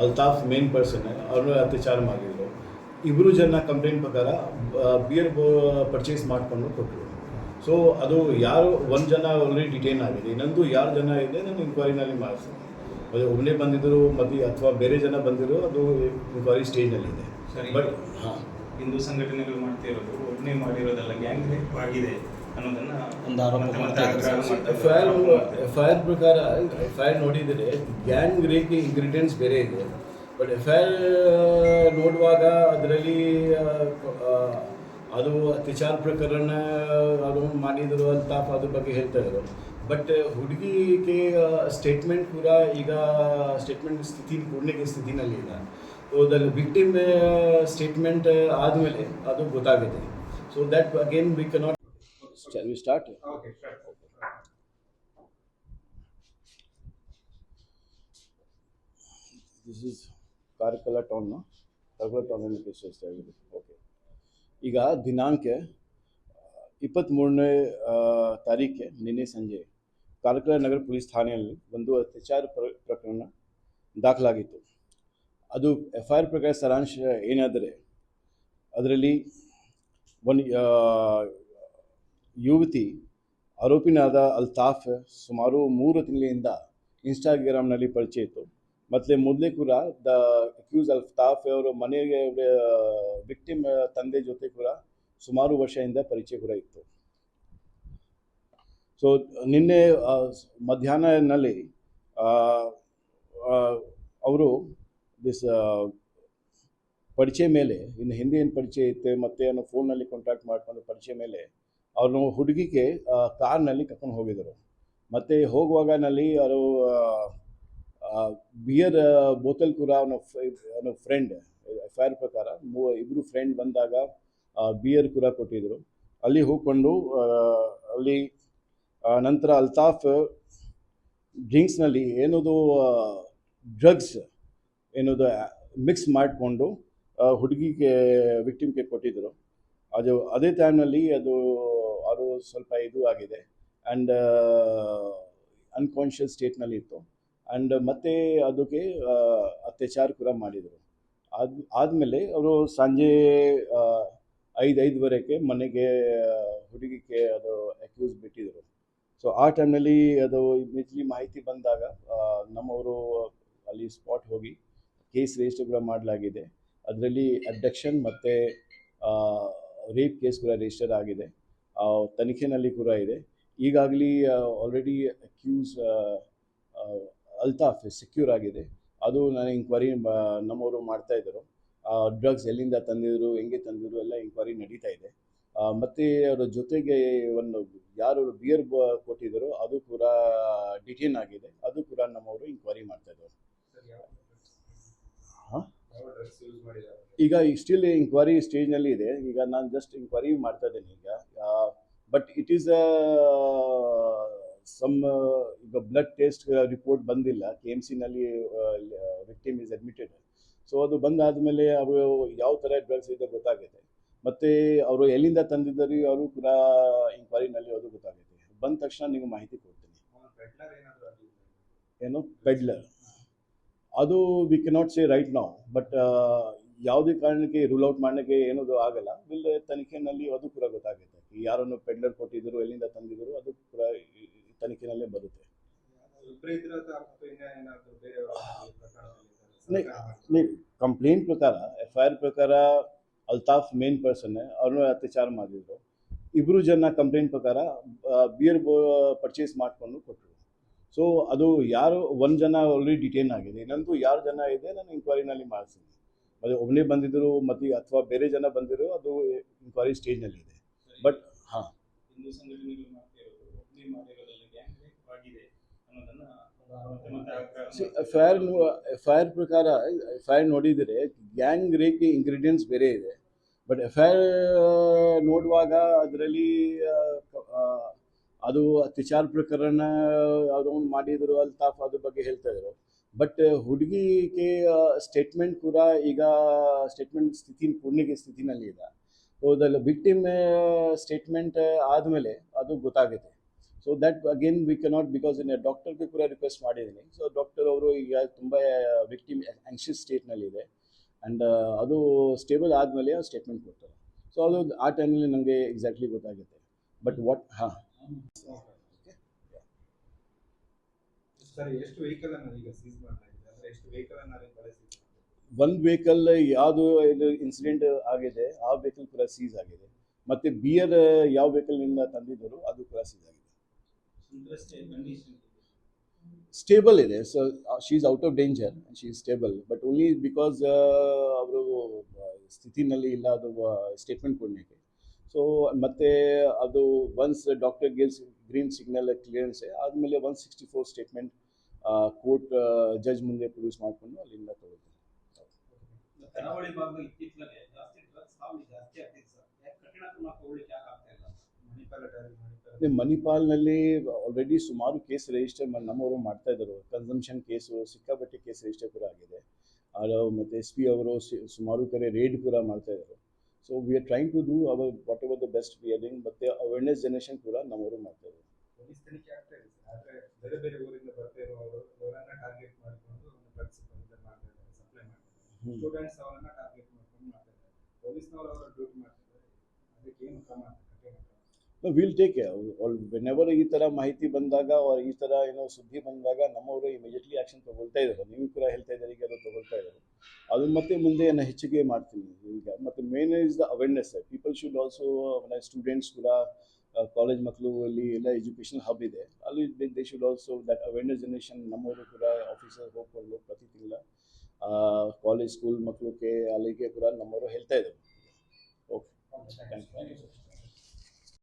Altaf main person ಅವರು ಅತ್ಯಾಚಾರ ಮಾಡಿದ್ರು ಇಬ್ಬರು ಜನ ಕಂಪ್ಲೇಂಟ್ ಪ್ರಕಾರ ಬಿಯರ್ ಪರ್ಚೇಸ್ ಮಾಡಿಕೊಂಡು ಕೊಟ್ಟರು ಸೊ ಅದು ಯಾರು ಒಂದು ಜನ ಆಲ್ರೆಡಿ ಡಿಟೈನ್ ಆಗಿದೆ ಇನ್ನೊಂದು ಯಾರು ಜನ ಇದೆ ನಾನು ಇನ್ಕ್ವೈರಿನಲ್ಲಿ ಮಾಡಿಸ್ತೀನಿ ಅದು ಒಬ್ಬನೇ ಬಂದಿದ್ದರು ಮತ್ತು ಅಥವಾ ಬೇರೆ ಜನ ಬಂದಿರೋ ಅದು ಇನ್ಕ್ವೈರಿ ಸ್ಟೇಜ್ನಲ್ಲಿದೆ ಸರಿ. ಬಟ್ ಹಾಂ ಹಿಂದೂ ಸಂಘಟನೆಗಳು ಮಾಡ್ತಿರೋದು ಒಬ್ಬನೇ ಮಾಡಿರೋದಲ್ಲ ಗ್ಯಾಂಗ್ ರೇಪ್ ಆಗಿದೆ ಅನ್ನೋದನ್ನ ಒಂದು ಆರೋಪ ಮತ್ತೆ F I R F I R ಪ್ರಕಾರ ಎಫ್ ಐ ಆರ್ ನೋಡಿದರೆ ಗ್ಯಾಂಗ್ ರೇಪ್ಗೆ ಇಂಗ್ರೀಡಿಯೆಂಟ್ಸ್ ಬೇರೆ ಇದೆ. ಬಟ್ ಎಫ್ ಐ ಆರ್ ನೋಡುವಾಗ ಅದರಲ್ಲಿ ಅದು ಅತ್ಯಾಚಾರ ಪ್ರಕರಣ ಅದು ಮಾಡಿದರು ಅಂತ ಅದ್ರ ಬಗ್ಗೆ ಹೇಳ್ತಾ ಇದ್ರು. ಬಟ್ ಹುಡುಗಿಗೆ ಸ್ಟೇಟ್ಮೆಂಟ್ ಕೂಡ ಈಗ ಸ್ಟೇಟ್ಮೆಂಟ್ ಸ್ಥಿತಿ ಪೂರ್ಣಿಗೆ ಸ್ಥಿತಿನಲ್ಲಿ ಇಲ್ಲ. ಸೊ ದ ವಿಕ್ಟಿಮ್ ಸ್ಟೇಟ್ಮೆಂಟ್ ಆದಮೇಲೆ ಅದು ಗೊತ್ತಾಗುತ್ತೆ. So that again we cannot we start Okay, sure. This is Karkala town Karkala ಟೌನಲ್ಲಿ case ಆಗಿದೆ ಓಕೆ ಈಗ ದಿನಾಂಕ ಇಪ್ಪತ್ತ್ಮೂರನೇ ತಾರೀಕೆ ನಿನ್ನೆ ಸಂಜೆ ಕಾರ್ಕಳ ನಗರ ಪೊಲೀಸ್ ಠಾಣೆಯಲ್ಲಿ ಒಂದು ಅತ್ಯಾಚಾರ ಪ್ರ ಪ್ರಕರಣ ದಾಖಲಾಗಿತ್ತು. ಅದು ಎಫ್ ಐ ಆರ್ ಪ್ರಕಾರ ಸಾರಾಂಶ ಏನಾದರೆ ಅದರಲ್ಲಿ ಆ, ಯುವತಿ ಆರೋಪಿನಾದ ಅಲ್ತಾಫ್ ಸುಮಾರು ಮೂರು ತಿಂಗಳಿಂದ ಇನ್ಸ್ಟಾಗ್ರಾಮ್ನಲ್ಲಿ ಪರಿಚಯ ಇತ್ತು. ಮತ್ತು ಮೊದಲೇ ಕೂಡ ದ ಅಕ್ಯೂಸ್ ಅಲ್ತಾಫ್ ಅವರು ಮನೆಗೆ ವಿಕ್ಟಿಮ್ ತಂದೆ ಜೊತೆ ಕೂಡ ಸುಮಾರು ವರ್ಷದಿಂದ ಪರಿಚಯ ಕೂಡ ಇತ್ತು. ಸೊ ನಿನ್ನೆ ಮಧ್ಯಾಹ್ನನಲ್ಲಿ ಅವರು ದಿಸ್ ಪರಿಚಯ ಮೇಲೆ, ಇನ್ನು ಹಿಂದೆ ಏನು ಪರಿಚಯ ಇತ್ತು, ಮತ್ತೆ ಏನು ಫೋನ್ನಲ್ಲಿ ಕಾಂಟ್ಯಾಕ್ಟ್ ಮಾಡ್ಕೊಂಡು ಪರಿಚಯ ಮೇಲೆ ಅವ್ರನ್ನ ಹುಡುಗಿಗೆ ಕಾರ್ನಲ್ಲಿ ಕರ್ಕೊಂಡು ಹೋಗಿದ್ದರು. ಮತ್ತು ಹೋಗುವಾಗ ನಲ್ಲಿ ಅವರು ಬಿಯರ್ ಬೋತಲ್ ಕೂಡ ಅವನ ಅವನ ಫ್ರೆಂಡ್ ಎಫ್ ಐ ಪ್ರಕಾರ, ಮೂ ಇಬ್ಬರು ಫ್ರೆಂಡ್ ಬಂದಾಗ ಬಿಯರ್ ಕೂಡ ಕೊಟ್ಟಿದ್ದರು ಅಲ್ಲಿ ಹೋಗ್ಕೊಂಡು ಅಲ್ಲಿ ನಂತರ ಅಲ್ತಾಫ್ ಡ್ರಿಂಕ್ಸ್ನಲ್ಲಿ ಏನದು ಡ್ರಗ್ಸ್ ಏನದು ಮಿಕ್ಸ್ ಮಾಡಿಕೊಂಡು ಹುಡುಗಿಗೆ ವಿಕ್ಟಿಮ್ಗೆ ಕೊಟ್ಟಿದ್ದರು ಅದು, ಅದೇ ಟೈಮ್ನಲ್ಲಿ ಅದು ಸ್ವಲ್ಪ ಇದು ಆಗಿದೆ. ಆ್ಯಂಡ್ ಅನ್ಕಾನ್ಷಿಯಸ್ ಸ್ಟೇಟ್ನಲ್ಲಿ ಇತ್ತು. ಆ್ಯಂಡ್ ಮತ್ತೆ ಅದಕ್ಕೆ ಅತ್ಯಾಚಾರ ಕೂಡ ಮಾಡಿದರು. ಆದ, ಆದಮೇಲೆ ಅವರು ಸಂಜೆ ಐದು, ಐದುವರೆಗೆ ಮನೆಗೆ ಹುಡುಗಿಗೆ ಅದು ಅಕ್ಯೂಸ್ ಬಿಟ್ಟಿದ್ದರು ಸೊ ಆ ಟೈಮ್ನಲ್ಲಿ ಅದು ಇಮಿಡಿಯೇಟ್ಲಿ ಮಾಹಿತಿ ಬಂದಾಗ ನಮ್ಮವರು ಅಲ್ಲಿ ಸ್ಪಾಟ್ ಹೋಗಿ ಕೇಸ್ ರಿಜಿಸ್ಟರ್ ಕೂಡ ಮಾಡಲಾಗಿದೆ. ಅದರಲ್ಲಿ ಅಬ್ಡಕ್ಷನ್ ಮತ್ತು ರೇಪ್ ಕೇಸ್ ಕೂಡ ರಿಜಿಸ್ಟರ್ ಆಗಿದೆ. ಆ, ತನಿಖೆನಲ್ಲಿ ಕೂಡ ಇದೆ. ಈಗಾಗಲಿ ಆಲ್ರೆಡಿ ಅಕ್ಯೂಸ್ ಅಲ್ತಾಫ್ ಸೆಕ್ಯೂರ್ ಆಗಿದೆ. ಅದು ನಾನು ಇಂಕ್ವೈರಿ ನಮ್ಮವರು ಮಾಡ್ತಾ ಇದ್ದರು. ಡ್ರಗ್ಸ್ ಎಲ್ಲಿಂದ ತಂದಿದ್ರು ಹೆಂಗೆ ತಂದಿದ್ರು ಎಲ್ಲ ಇಂಕ್ವೈರಿ ನಡೀತಾ ಇದೆ. ಮತ್ತು ಅವರ ಜೊತೆಗೆ ಒಂದು ಯಾರು ಬಿಯರ್ ಕೊಟ್ಟಿದ್ದಾರೋ ಅದು ಕೂಡ ಡಿಟೇನ್ ಆಗಿದೆ. ಅದು ಕೂಡ ನಮ್ಮವರು ಇಂಕ್ವೈರಿ ಮಾಡ್ತಾ ಇದ್ದಾರೆ. ಈಗ ಸ್ಟಿಲ್ ಇಂಕ್ವೈರಿ ಸ್ಟೇಜ್ನಲ್ಲಿ ಇದೆ. ಈಗ ನಾನು ಜಸ್ಟ್ ಇಂಕ್ವೈರಿ ಮಾಡ್ತಾ ಇದ್ದೇನೆ ಈಗ. ಬಟ್ ಇಟ್ ಈಸ್ ಸಮ್ ಈಗ ಬ್ಲಡ್ ಟೆಸ್ಟ್ ರಿಪೋರ್ಟ್ ಬಂದಿಲ್ಲ. ಕೆ ಎಂ ಸಿನಲ್ಲಿ ವಿಕ್ಟಿಮ್ ಇಸ್ ಅಡ್ಮಿಟೆಡ್ ಸೊ ಅದು ಬಂದಾದಮೇಲೆ ಅವರು ಯಾವ ಥರ ಡ್ರಗ್ಸ್ ಇದೆ ಗೊತ್ತಾಗುತ್ತೆ ಮತ್ತು ಅವರು ಎಲ್ಲಿಂದ ತಂದಿದ್ದಾರೆ ಅವರು ಕೂಡ ಇಂಕ್ವೈರಿನಲ್ಲಿ ಅದು ಗೊತ್ತಾಗುತ್ತೆ ಬಂದ ತಕ್ಷಣ ನಿಮಗೆ ಮಾಹಿತಿ ಕೊಡ್ತೀನಿ? ಏನು? ಪೆಡ್ಲರ್ ಅದು ವಿ ಕೆನಾಟ್ ಸೇ ರೈಟ್ ನಾವು ಬಟ್ ಯಾವುದೇ ಕಾರಣಕ್ಕೆ ರೂಲ್ ಔಟ್ ಮಾಡೋಕ್ಕೆ ಏನದು ಆಗಲ್ಲ. ವಿಲ್ ತನಿಖೆನಲ್ಲಿ ಅದು ಕೂಡ ಗೊತ್ತಾಗುತ್ತೆ ಯಾರನ್ನು ಪೆಡ್ಲರ್ ಕೊಟ್ಟಿದ್ರು ಎಲ್ಲಿಂದ ತಂದಿದ್ರು ಅದು ಕೂಡ ತನಿಖೆನಲ್ಲೇ ಬರುತ್ತೆ. ಇಬ್ರೇ ಕಂಪ್ಲೇಂಟ್ ಪ್ರಕಾರ ಎಫ್ ಐ ಆರ್ ಪ್ರಕಾರ ಅಲ್ತಾಫ್ ಮೇನ್ ಪರ್ಸನ್ ಅವ್ರನ್ನ ಅತ್ಯಾಚಾರ ಮಾಡಿದ್ರು. ಇಬ್ಬರು ಜನ ಕಂಪ್ಲೇಂಟ್ ಪ್ರಕಾರ ಬಿಯರ್ ಪರ್ಚೇಸ್ ಮಾಡಿಕೊಂಡು ಕೊಟ್ಟರು ಸೊ ಅದು ಯಾರು ಒಂದು ಜನ ಆಲ್ರೆಡಿ ಡಿಟೇನ್ ಆಗಿದೆ ಇನ್ನೊಂದು ಯಾರು ಜನ ಇದೆ ನಾನು ಇಂಕ್ವೈರಿನಲ್ಲಿ ಮಾಡಿಸ್ತೀನಿ ಅದು ಒಬ್ಬನೇ ಬಂದಿದ್ದರು ಮತ್ತು ಅಥವಾ ಬೇರೆ ಜನ ಬಂದಿರೋ ಅದು ಇಂಕ್ವೈರಿ ಸ್ಟೇಜ್ನಲ್ಲಿ ಇದೆ ಸರಿ. ಬಟ್ ಹಾಂ. F I R F I R ಪ್ರಕಾರ ಎಫ್ ಐ ಆರ್ ನೋಡಿದರೆ ಗ್ಯಾಂಗ್ ರೇಪ್ಗೆ ಇಂಗ್ರೀಡಿಯೆಂಟ್ಸ್ ಬೇರೆ ಇದೆ. ಬಟ್ ಎಫ್ ಐ ಆರ್ ನೋಡುವಾಗ ಅದರಲ್ಲಿ ಅದು ಅತ್ಯಾಚಾರ ಪ್ರಕರಣ ಯಾವುದೋ ಒಂದು ಮಾಡಿದರು ಅಲ್ತಾಫ್ ಅದ್ರ ಬಗ್ಗೆ ಹೇಳ್ತಾ ಇದ್ರು. ಬಟ್ ಹುಡುಗಿಗೆ ಸ್ಟೇಟ್ಮೆಂಟ್ ಕೂಡ ಈಗ ಸ್ಟೇಟ್ಮೆಂಟ್ ಸ್ಥಿತಿ ಪೂರ್ಣಿಗೆ ಸ್ಥಿತಿನಲ್ಲಿ ಇದೆ ದ ವಿಕ್ಟಿಮ್ ಸ್ಟೇಟ್ಮೆಂಟ್ ಆದಮೇಲೆ ಅದು ಗೊತ್ತಾಗುತ್ತೆ. So that again we cannot because in ಡಾಕ್ಟರ್ಗೆ ಕೂಡ ರಿಕ್ವೆಸ್ಟ್ ಮಾಡಿದ್ದೀನಿ. ಸೊ ಡಾಕ್ಟರ್ ಅವರು ಈಗ ತುಂಬ ವಿಕ್ಟಿಮ್ ಆಂಕ್ಷಿಯಸ್ ಸ್ಟೇಟ್ನಲ್ಲಿದೆ ಆ್ಯಂಡ್ ಅದು ಸ್ಟೇಬಲ್ ಆದಮೇಲೆ ಸ್ಟೇಟ್ಮೆಂಟ್ ಕೊಡ್ತಾರೆ. ಸೊ ಅದು ಆ ಟೈಮಲ್ಲಿ ನನಗೆ ಎಕ್ಸಾಕ್ಟ್ಲಿ ಗೊತ್ತಾಗುತ್ತೆ. ಬಟ್ ವಾಟ್ ಹಾಂ. ಸರ್, ಎಷ್ಟು ವೆಹಿಕಲ್ ಅನ್ನು ಈಗ ಸೀಸ್ ಮಾಡಲಾಗಿದೆ ಅಂದ್ರೆ ಎಷ್ಟು ವೆಹಿಕಲ್ ಅನ್ನು ಬಳಸಿದ್ರು? ಒಂದು ವೆಹಿಕಲ್ ಯಾವುದು ಇದು ಇನ್ಸಿಡೆಂಟ್ ಆಗಿದೆ, ಆ ವೆಹಿಕಲ್ ಕೂಡ ಸೀಸ್ ಆಗಿದೆ. ಮತ್ತು ಬಿಯರ್ ಯಾವ ವೆಹಿಕಲ್ನಿಂದ ತಂದಿದ್ದರು ಅದು ಕೂಡ ಸೀಸ್ ಆಗಿದೆ. ಸ್ಟೇಬಲ್ ಇದೆ. So she out of danger she is stable but only because ಅವರು ಸ್ಥಿತಿನಲ್ಲಿ ಇಲ್ಲ ಅದು ಸ್ಟೇಟ್ಮೆಂಟ್ ಕೊಡಲಿಕ್ಕೆ. ಸೊ ಮತ್ತೆ ಅದು once doctor gives green signal clearance ಆದಮೇಲೆ one sixty four statement court judge ಮುಂದೆ ಪ್ರೊಡ್ಯೂಸ್ ಮಾಡಿಕೊಂಡು ಅಲ್ಲಿಂದ ತಗೊಳ್ತಾರೆ. ಕರಾವಳಿ ಭಾಗದಲ್ಲಿ ಇತ್ತೀಚೆಗೆ ಜಾಸ್ತಿ ಡ್ರಗ್ಸ್ ಸಾವು ಜಾಸ್ತಿ ಆಗ್ತಿದೆ ಸರ್. ಯಾಕೆ ಕಠಿಣ ಕ್ರಮ ತಗೊಳ್ಳಿಕ್ಕೆ ಯಾಕೆ ಆಗ್ತಾ ಇಲ್ಲ? ಮಣಿಪಾಲ ಮಣಿಪಾಲ್ನಲ್ಲಿ ಆಲ್ರೆಡಿ ಸುಮಾರು ಕೇಸ್ ರಿಜಿಸ್ಟರ್ ನಮ್ಮವರು ಮಾಡ್ತಾ ಇದ್ದಾರೆ. ಕನ್ಸಂಪ್ಷನ್ ಕೇಸು ಸಿಕ್ಕಾಪಟ್ಟೆ ಕೇಸ್ ರಿಜಿಸ್ಟರ್ ಕೂಡ ಆಗಿದೆ. ಅದು ಮತ್ತು ಎಸ್ ಪಿ ಅವರು ಸುಮಾರು ಕಡೆ ರೇಡ್ ಕೂಡ ಮಾಡ್ತಾ ಇದ್ದಾರೆ. So we are trying to do our whatever the best we are doing ಮತ್ತು ಅವೇರ್ನೆಸ್ ಜನರೇಷನ್ ಕೂಡ ನಮ್ಮವರು ಮಾಡ್ತಾ ಇದ್ದಾರೆ. ಸ್ಟೂಡೆಂಟ್ಸ್ ಅವರನ್ನ ಟಾರ್ಗೆಟ್ ಮಾಡ್ಕೊಂಡು ಮಾಡ್ತಾ ಇದ್ದಾರೆ ಪೊಲೀಸ್ನವರು ಅವರ ಡ್ಯೂಟಿ ಅದಕ್ಕೆ ಏನು ಕ್ರಮ ವಿಲ್ ಟೇಕ್ ವೆನೆವರ್ ಈ ಥರ ಮಾಹಿತಿ ಬಂದಾಗ ಅವ್ರ ಈ ಥರ ಏನೋ ಸುದ್ದಿ ಬಂದಾಗ ನಮ್ಮವರು ಇಮಿಡಿಯೇಟ್ಲಿ ಆ್ಯಕ್ಷನ್ ತಗೊಳ್ತಾ ಇದ್ದಾರೆ. ನೀವು ಕೂಡ ಹೇಳ್ತಾ ಇದ್ದಾರೆ ಈಗ ಅದು ತಗೊಳ್ತಾ ಇದ್ದಾರೆ. ಅದನ್ನ ಮತ್ತೆ ಮುಂದೆ ನಾನು ಹೆಚ್ಚಿಗೆ ಮಾಡ್ತೀನಿ. ಈಗ ಮತ್ತು main is the awareness people should also students ಕೂಡ ಕಾಲೇಜ್ ಮಕ್ಕಳು ಅಲ್ಲಿ ಎಲ್ಲ ಎಜುಕೇಷನ್ ಹಬ್ ಇದೆ. ಅಲ್ಲಿ they should also that awareness generation ನಮ್ಮವರು ಕೂಡ ಆಫೀಸರ್ ಹೋಗ್ಕೊಂಡು ಪ್ರತಿ ತಿಂಗಳ ಕಾಲೇಜ್ ಸ್ಕೂಲ್ ಮಕ್ಕಳಿಗೆ ಅಲ್ಲಿಗೆ ಕೂಡ ನಮ್ಮವರು ಹೇಳ್ತಾ ಇದ್ದರು ಓಕೆ ಥ್ಯಾಂಕ್ ಯು